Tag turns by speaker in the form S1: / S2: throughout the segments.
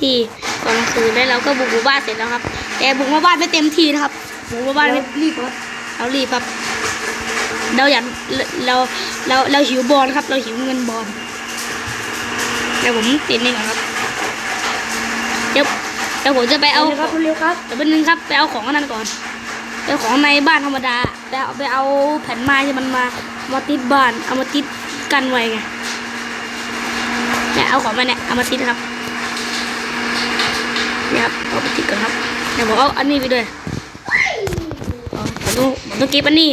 S1: ที่ตอนกลางคืนแล้วเราก็บุกหมู่บ้านเสร็จแล้วครับ แต่บุกหมู่บ้านไม่เต็มที่นะครับบุกหมู่บ้านไม่
S2: รีบครับ
S1: เรารีบครับเราอยากเราเราเราหิวบอลครับ เราหิวเงินบอลเดี๋ยวผมติดนี่ก่อนครับเดี๋ยวเดี๋ยวผมจะไปเอา
S2: เร็วครับเร็วครับ
S1: เดี๋ยวแป๊บนึงครับไปเอาของอันนั้นก่อนไปเอาของในบ้านธรรมดาไปเอาไปเอาแผ่นไม้ที่มันมามาติดบ้านเอามาติดกันไว้ไงเนี่ยเอาของมาเนี่ยเอามาติดครับเนี่ยครับเอาไปติดก่อนครับเดี๋ยวผมเอาอันนี้ไปด้วยอ๋อผมต้องผมต้องเก็บอันนี้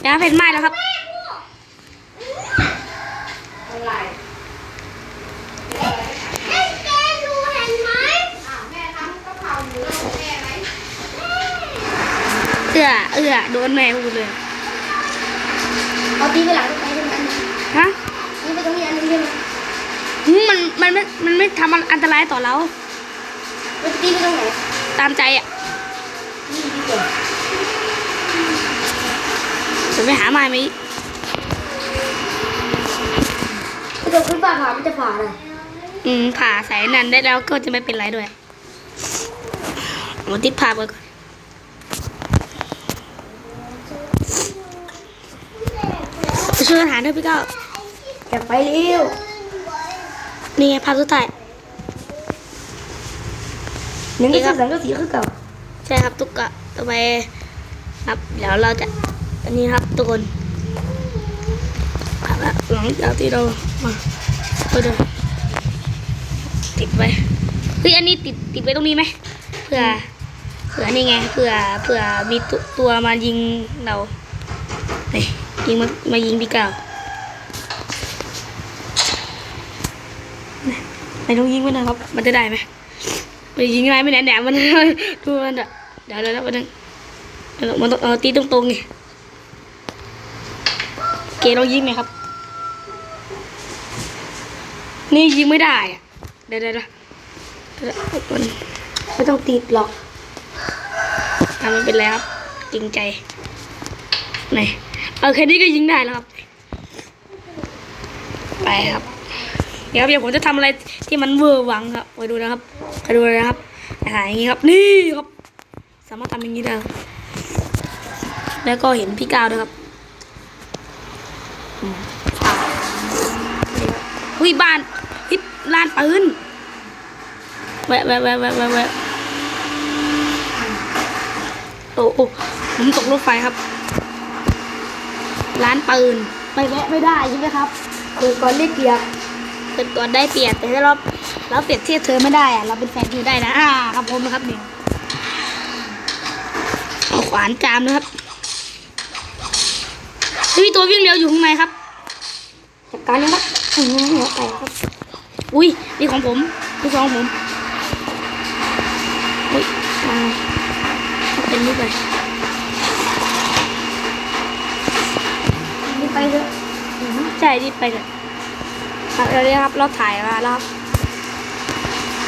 S1: เดี๋ยวเอาแผ่นไม้แล้วครับ
S2: อะไร
S3: เอ้ยแกดูเห็นไหมอ้าวแม่ทำกะเพราหมูให้แม่ไหม
S1: เอื้อเอื้อโดนแม่พูดเลย
S2: เอาตีไปหลังรถไฟใช่ไหม
S1: ฮะ
S2: นี่ไปตรงนี้อันนึงใช่ไหม
S1: หืมมันมันไม่มันไม่ทำอันตรายต่อเรา
S2: มันจะตีไปตรงไหน
S1: ตามใจอะ
S2: นี่ดีกว่า
S1: จะไปหาไม้ไหม
S2: ถ้าเกิดขึ้นฟ้าผ่ามันจะผ่าเลย
S1: อืมผ่าสายนั้นได้แล้วก็จะไม่เป็นไรด้วยเอาติดผ่าไปก่อนไปช่วยกันหาด้วยพี่ก้าว
S2: แกไปเร็ว
S1: นี่ไงภาพสุดท้าย
S2: หนึ่งก็สีสังก็สีคือเก่า
S1: ใช่ครับตุ๊กตาต่อไปครับเดี๋ยวเราจะอันนี้ครับทุกคนครับหลังจากที่เรามาไปดูติดไว้เฮ้ยอันนี้ติดติดไว้ตรงนี้ไหมเผื่อเผื่อนี่ไงเผื่อเผื่อมีตัวตัวมายิงเรานี่ยิงมามายิงพี่ก้าไม่ต้องยิงไว้นะครับ มันจะได้ไหม ไปยิงอะไรไม่แน่แหนมันดูมันอะเดี๋ยวเดี๋ยวเดี๋ยวมันต้องมันต้องเอาตีตรงๆไงเกลองยิงไหมครับ นี่ยิงไม่ได้อะเดี๋ยวเดี๋ยวเดี๋ยวมัน
S2: ไม่ต้องติดหรอก
S1: ทำมันเป็นแล้วครับจริงใจไหนเอาแค่นี้ก็ยิงได้แล้วครับ ไปครับเดี๋ยวเดี๋ยวผมจะทำอะไรที่มันเวอร์หวังครับไปดูนะครับ ไปดูเลยนะครับอ่าอย่างนี้ครับ นี่ครับ สามารถทำอย่างนี้ได้ครับแล้วก็เห็นพี่ก้าวด้วยครับอืมอะเฮ้ยบ้านเฮ้ยลานปืนแวะแวะแวะแวะแวะแวะโอ้โอ้ผมตกรถไฟครับ ร้านปืนไปแวะไม่ได้ใช่ไหมครับ
S2: คือก่อนเรียกเกียร์
S1: เป็นตัวได้เปรียบแต่ถ้าเรา เราเปรียบเทียบเธอไม่ได้อะเราเป็นแฟนเธอได้นะอ่าครับผมนะครับเนี่ยเอาขวานจามนะครับเฮ้ยมีตัววิ่งเร็วอยู่ข้างในครับ
S2: จัดการนะครับอืมหัวแตกครับ
S1: อุ้ยนี่ของผมนี่ของผมอุ้ยอ่าเอาเป็นนี่ไป
S2: นี่ไปเถอะ
S1: ใช่รีบไปเถอะครับเราเนี่ยครับเราถ่ายมาแล้วครับ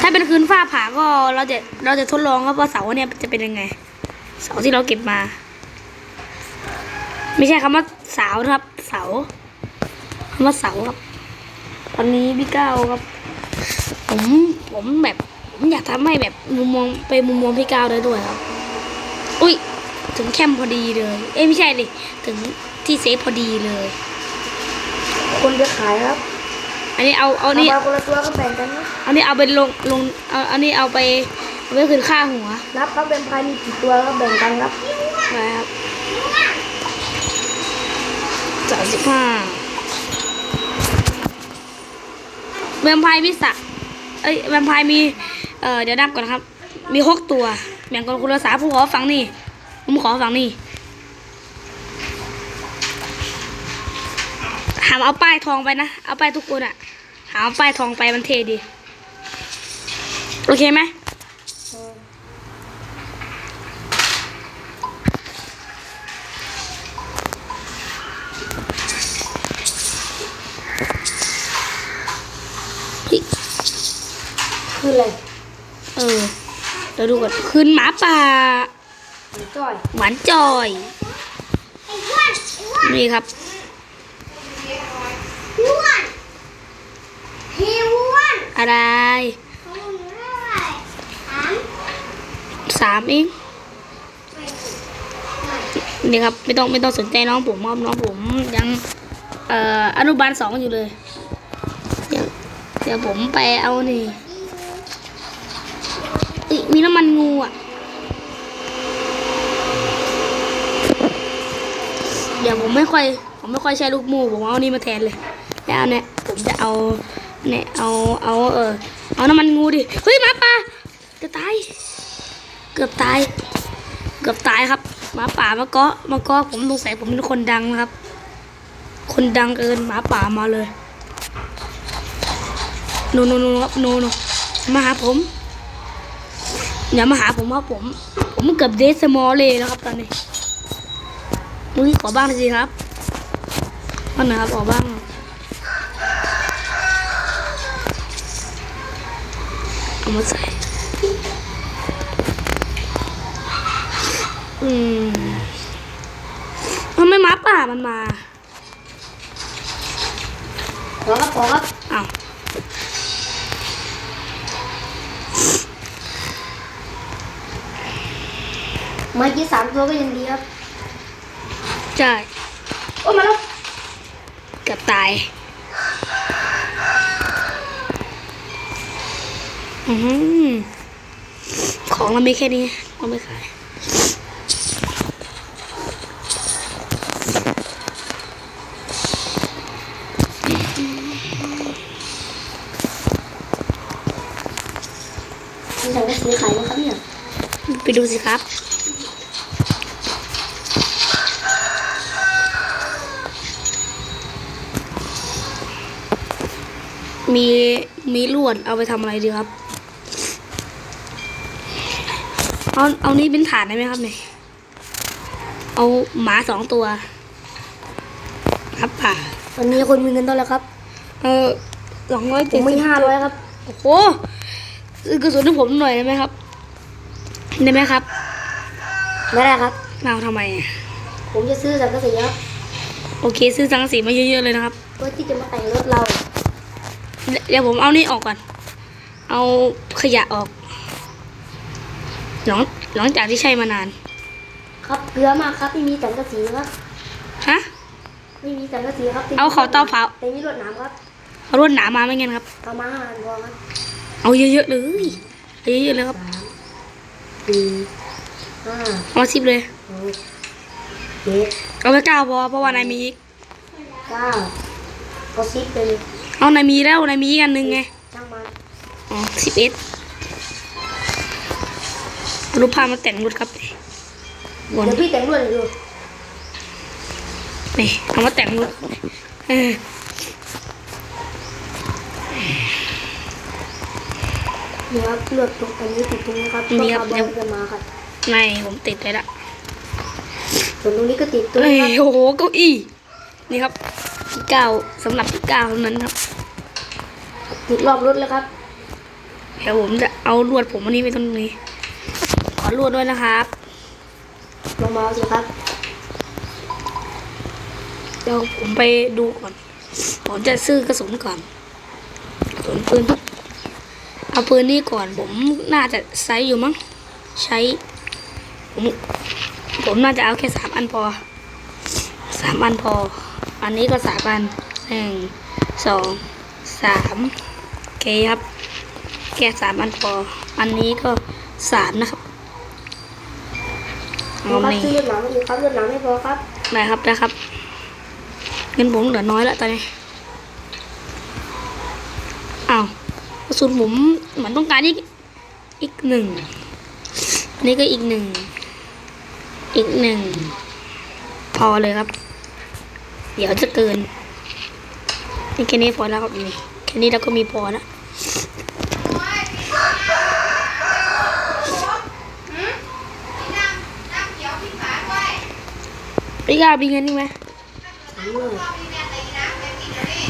S1: ถ้าเป็นคืนฟ้าผ่าก็เราจะเราจะทดลองครับว่าเสาเนี่ยจะเป็นยังไง เสาที่เราเก็บมา ไม่ใช่คำว่าเสานะครับ เสาคำว่าเสาครับ ตอนนี้พี่เก้าครับ ผมผมแบบผมอยากทำให้แบบมุมมองไปมุมมองพี่เก้าวได้ด้วยครับ อุ้ยถึงแคมพอดีเลย เอ้ไม่ใช่ดิถึงที่เซฟพอดีเลย
S2: คนจะขายครับ
S1: อันนี้เอาเอา
S2: เอา
S1: นี่
S2: มาคนละตัวก็แบ่งกันนะ
S1: อันนี้เอาไปลงลงเอาอันนี้เอาไปเอาไปคืนค่าหัว
S2: นับครับเป็นพายมีกี่ตัวก็แบ่งกันครับ
S1: ไปครับสามสิบห้าแวมไพร์มีสะเอ้ยแวมไพร์มีเอ่อเดี๋ยวนับก่อนนะครับ มีหกตัวแบ่งกันคนละสามผมขอฟังนี่ผมขอฟังนี่ามเอาป้ายทองไปนะ เอาป้ายทุกคนอะหามเอาป้ายทองไปมันเท่ดี โอเคไหม
S2: คืออะไร
S1: เออเดี๋ยวดูก่อนคืนหมาป่า
S2: จ้อย
S1: หวานจอย
S3: ไอ้อ้วนไอ้อ้วน
S1: นี่ครับ
S3: อ้วนอะ
S1: ไร
S3: เขาหนูเท่า
S1: มเองนี่ครับไม่ต้องไม่ต้องสนใจน้องผมครับน้องผมยังเอ่ออนุบาลสองอยู่เลย เดี๋ยวเดี๋ยวผมไปเอานี่อมีน้ำมันงูอะ เดี๋ยวผมไม่ค่อย ผมไม่ค่อยใช้ลูกมูผมเอานี่มาแทนเลยแล้วเนี่ยผมจะเอา เนี่ยเอาเอาเออเอาน้ำมันงูดิเฮ้ยหมาป่าจะตาย เกือบตาย เกือบตายครับหมาป่ามาเกาะมาเกาะผมสงสัยผมเป็นคนดังนะครับ คนดังเกินหมาป่ามาเลยโนโนโนครับโนโนมาหาผมอย่ามาหาผมครับผม ผมเกือบเดสมอลเลยแล้วครับตอนนี้มุ้ยขอบ้างหน่อยสิครับเอาหนครับขอบ้าง เอามาใส่อืมทำไมหมาป่ามันมา
S2: ขอครับขอครับ
S1: อ้าว
S2: เมื่อกี้สามตัวก็ยังดีครับ
S1: ใช่
S2: โอ้ยมาแล้ว
S1: เกือบตาย อือหือ ของเราไมีแค่นี้เราไม่ขาย
S2: มีสังกะสีขายไหมครับเนี่ย
S1: ไปดูสิครับมีมีลวดเอาไปทำอะไรดีครับ เอาเอานี้เป็นฐานได้ไหมครับเนี่ยเอาหมาสองตัว ครับป่า
S2: วันนี้คนมีเงินเท่าไหร่ครับ
S1: เออสองร้อย
S2: ผ
S1: เจ็ด
S2: ม
S1: สิ
S2: มี
S1: บ
S2: ห้าร้อยครับ
S1: โอ้โหซื้อกระสุนให้ผมหน่อยได้ไหมครับ ได้ไหมครับ
S2: ไม่ได้ครับ
S1: เอาทำไมอะ
S2: ผมจะซื้อสังกะสีครับ
S1: โอเค ซื้อสังกะสีมาเยอะๆเลยนะครับ
S2: เพื่อที่จะมาแต่งรถเรา
S1: เดี๋ยวผมเอานี่ออกก่อน เอาขยะออก หลังหลังจากที่ใช้มานาน
S2: ครับเกลือมากครับไม่มีสังกะสีครับ
S1: ฮะ
S2: ไม่มีสังกะสีครับ
S1: เอาเขาเตาเผา
S2: แต่มีรถน้ำครับ
S1: เอารวดหนามมาไม่งั้นครับ
S2: เอามาห้าอันพอครับ
S1: เอาเยอะๆเลยเอาเยอะๆเลยครับ
S2: สามสี่ห้า
S1: เอามาสิบเลย
S2: หกเจ็ด
S1: เอาไปเก้าพอเพราะว่านายมีอีก
S2: เก้าเอาสิบไปเลย
S1: เอานายมีแล้วนายมีอีกอันหนึ่งไง
S2: ช่างมัน
S1: อ๋อสิบเอ็ด รูปภาพมาแต่งรถครับบน
S2: เดี๋ยวพี่แต่งรถให้ดู
S1: นี่เอามาแต่งรถเออ
S2: นี่ครับเลือกตรงอันนี้ติดตรงนี้ครับ
S1: นี่ครับ
S2: เพื่อความเบาจะมาครับ
S1: ในผมติดเลยละ
S2: ส่วนตรงนี้ก็ติดตรง
S1: เอ้ย
S2: นี้ครับ
S1: โอ้โหเก้าอี้นี่ครับที่เก้าสำหรับที่เก้าเท่านั้นครับ
S2: ติดรอบรถแล้วครับ
S1: เดี๋ยวผมจะเอาลวดผมอันนี้ไปตรงนี้ข อลวดด้วยนะครับ
S2: ลงมาสิครับ
S1: เดี๋ยวผมไปดูก่อน ผมจะซื้อกระสุนก่อนกระสุนปืนเอาปืนนี้ก่อนผมน่าจะใช้อยู่มั้ง ใช้ ผมผมน่าจะเอาแค่สามอันพอสามอันพอ อันนี้ก็สามอันหนึ่งสองสามโอเคครับ แค่สามอันพอ อันนี้ก็สามนะครับ เอา
S2: ครับ
S1: นี่
S2: ซื้อรถหนังมาอยู่ครับรถหนังไม่พอครับ
S1: ได้ครับได้ครับ เงินผมเหลือน้อยแล้วตอนนี้อ้าวกระสุนผมเหมือนต้องการอีกอีกหนึ่งอันนี้ก็อีกหนึ่งอีกหนึ่งพอเลยครับ เดี๋ยวจะเกินนี่แค่นี้พอแล้วครับนี่แค่นี้เราก็มีพอแล้ว
S3: น้ำน้ำเขียวพี่ฝาไว้
S1: พี่กามีเงินนี่ไหม
S2: สามหมื่น
S3: เอาพี่แม่ตีน้ำแบบนี้เดี๋ยวนี้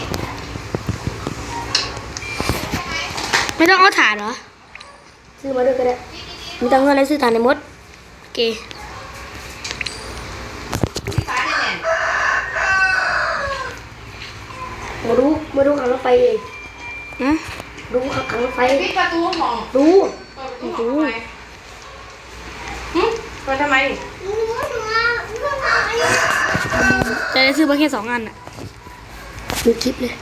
S1: ไม่ต้องเอาถ่านเหรอ
S2: ซื้อมาด้วยก็ได้ มีตังค์เท่าไหรซื้อทานในมด
S1: โอเค
S3: พี่ฝาเนี่ยเนี่ย
S2: มาดูมาดูขังรถไฟเอง
S1: นะ
S2: ดูขังรถไฟ
S3: ปิดประตูห้อง
S2: ดู
S3: เปิดประตูห้องไปมาทำไม
S1: จะได้ซื้อมาแค่สองอันอะ
S2: ดูคลิปเลย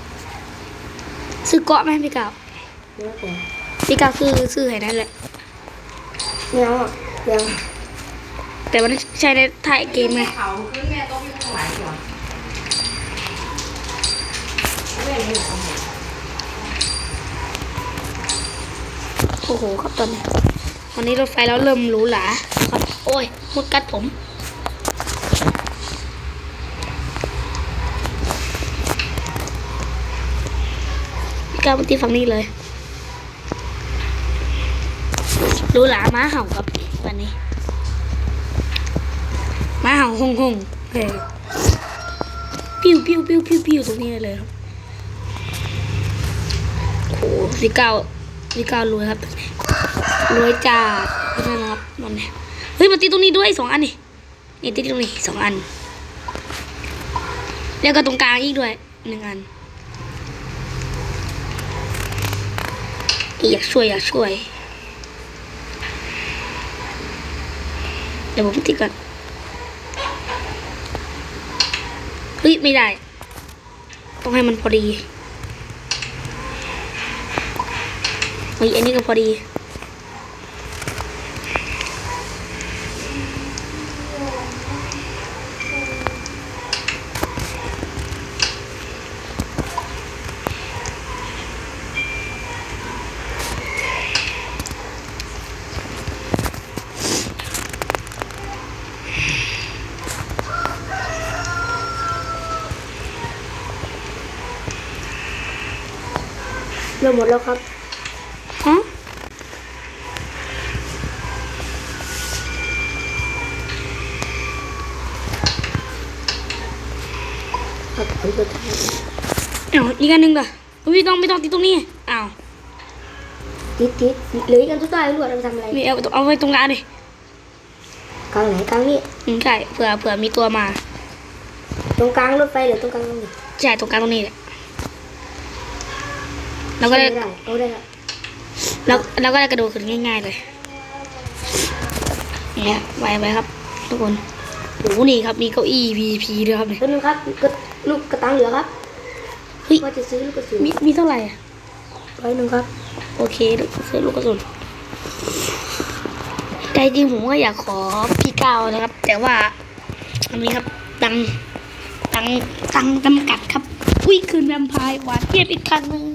S1: ซื้อเกาะไหมพี่กาว
S2: เดี๋ยวก่อน
S1: พี่กาวซื้อซื้อให้นั่นแหละ
S2: ไม่เอาอะยัง
S1: แต่มันใช้ในถ่ายเกมไง
S3: เขาขึ้นแม่ต้องอยู่ตรงไหนก่อนแม่นี่เหรอ
S1: โอ้โหครับตอนนี้วันนี้รถไฟเราเริ่มหรูหราครับ โอ้ยมดกัดผม พี่กาวมาตีฝั่งนี้เลย รูหราม้าเห่าครับวันนี้ม้าเห่าหงหงเฮ้ยปิ้วปิ้วปิ้วปิ้วปิ้วตรงนี้เลยครับโอ้โหพี่กาวพี่การวยครับรวยจัดนั่นนะครับนั่นแหละเฮ้ยมาตีตรงนี้ด้วยสองอันนี่นี่ตีตรงนี้สองอัน แล้วก็ตรงกลางอีกด้วยหนึ่งอัน อยากช่วยอยากช่วย เดี๋ยวผมตีก่อนเฮ้ยไม่ได้ ต้องให้มันพอดีเฮ้ยอันนี้ก็พอดี
S2: ริ่มหมดแล้วครับ
S1: ฮะ
S2: ครับผมจะทำ
S1: อ้าวอีกอันหนึ่งล่ะไม่ต้องไม่ต้องตีตรงนี้อ้าว
S2: ติดติดเหลืออีกอันสุดท้ายรวดเอาไปทำอะไร
S1: นี่เอาเอาไว้ตรงกลางดิ
S2: กลางไหนกลางนี่
S1: อืมใช่เผื่อเผื่อมีตัวมา
S2: ตรงกลางรถไฟหรือตรงกลางตรงนี้
S1: ใช่ตรงกลางตรงนี้แหละ เราก็ได้
S2: ไม่ได้เอาได้ละ
S1: เราเราก็ได้กระโดดขึ้นง่าย ๆ เลยเนี่ยไวไปครับ ทุกคนโอ้โหนี่ครับมีเก้าอี้ VP ด้วยครับเนี่ย
S2: ตัวนึงครับกระลูกกระตังเหลือครับ
S1: เฮ้ย
S2: ว่าจะซื้อลูกกระสุน
S1: มีมีเท่าไหร่อะ
S2: ร้อยหนึ่งครับ
S1: โอเคซื้อลูกกระสุนแต่จริงผมก็อยากขอพี่ก้าวนะครับ แต่ว่าอันนี้ครับตังตังตังจำกัดครับ อุ้ยคืนแวมไพร์หวานเทียบอีกครั้งหนึง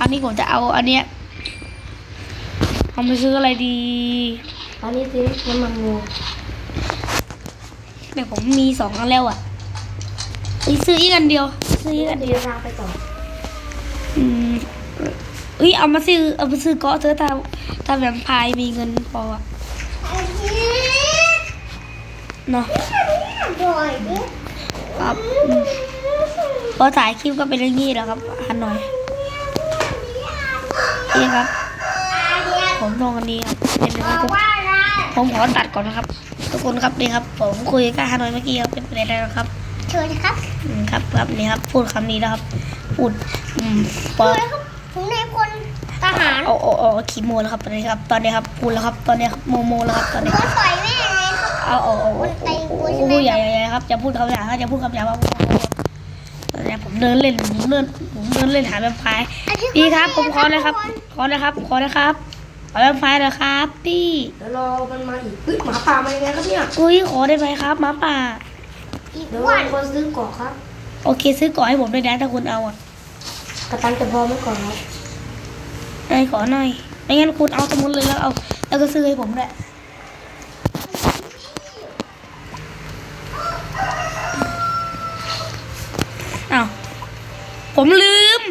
S1: ราวนี้ผมจะเอาอันเนี้ยเอาไปซื้ออะไรดี
S2: อันนี้ซื้อน้ำมันงู
S1: แต่ผมมีสองอันแล้วอะเอ้ยซื้ออีกอันเดียว ซื้ออีกอันเดียว
S2: เดินทางไปต่อ
S1: อืมเอ้ยเอามาซื้อเอามาซื้อเกาะเธอะถ้าถ้าแวมไพร์มีเงินพออะเนาะครับอืมพอถ่ายคลิปก็เป็นอย่างนี้แหล้วครับฮันหน่อย นี่ครับ ผมลงอันนี้ครับเป็นนะครับผมผมขอตัดก่อนนะครับ ทุกคนครับนี่ครับ ผมคุยกับฮานอยเมื่อกี้ครับเป็นประเด็นแล้วนะครับ
S3: เชิญครับ
S1: อืมครับครับนี่ครับ พูดคำนี้นะครับ พูดอืมพอ
S3: ผมในพลทหาร
S1: เอาเอาเอาขีโมแล้วครับตอนนี้ครับ ตอนนี้ครับพูดแล้วครับ ตอนนี้ครับโมโมแล้วครับตอนนี้
S3: ก็ต่อยแม่ไงครับ
S1: เอาเอาเอา
S3: คนตีกูใช่
S1: โอ้
S3: ไหม
S1: ยอย่าอย่าอย่าครับอย่าพูดคำหยาบครับอย่าพูดคำหยาบครับตอนนี้ผมเดินเล่นผมเดิน ผมเดินเล่นหาแบบพายพี่ครับผมขอนะครับ ขอนะครับ ขอนะครับขอแบบพายเลยครับพี่
S2: เดี๋ยวรอมันมาอีกเฮ้ยหมาป่ามายังไงครับเนี่ย
S1: อุ้ยขอได้ไหมครับหมาป่า
S3: อีก
S2: เดี๋ยว
S3: วัน
S2: คนซื้อเกาะครับ
S1: โอเคซื้อก่อนให้ผมด้วยนะถ้าคุณเอาอะ
S2: กระตังจะพอไหมก่อนครับ
S1: ไอ้ขอหน่อยไม่งั้นคุณเอาสมุดเลยแล้วเอา แล้วก็ซื้อให้ผมด้วย ผมลืม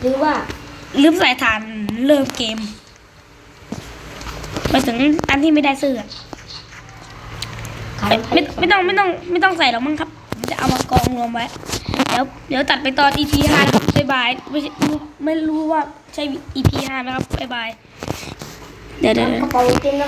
S2: หรือว่า
S1: ลืมใส่ฐานเริ่มเกมไปถึงอันที่ไม่ได้ซื้ออะ
S2: ขาย
S1: ไม่ไม่ต้องไม่ต้องไม่ต้องใส่หรอกมั้งครับผมจะเอามากองรวมไว้ เดี๋ยวเดี๋ยวตัดไปตอน EP ห้านะครับบ๊ายบายไม่ใช่ไม่รู้ว่าใช่ EP ห้าไหมครับบ๊ายบาย เดี๋ยวเดี๋ยว
S2: กระเป๋าเต็มแล้ว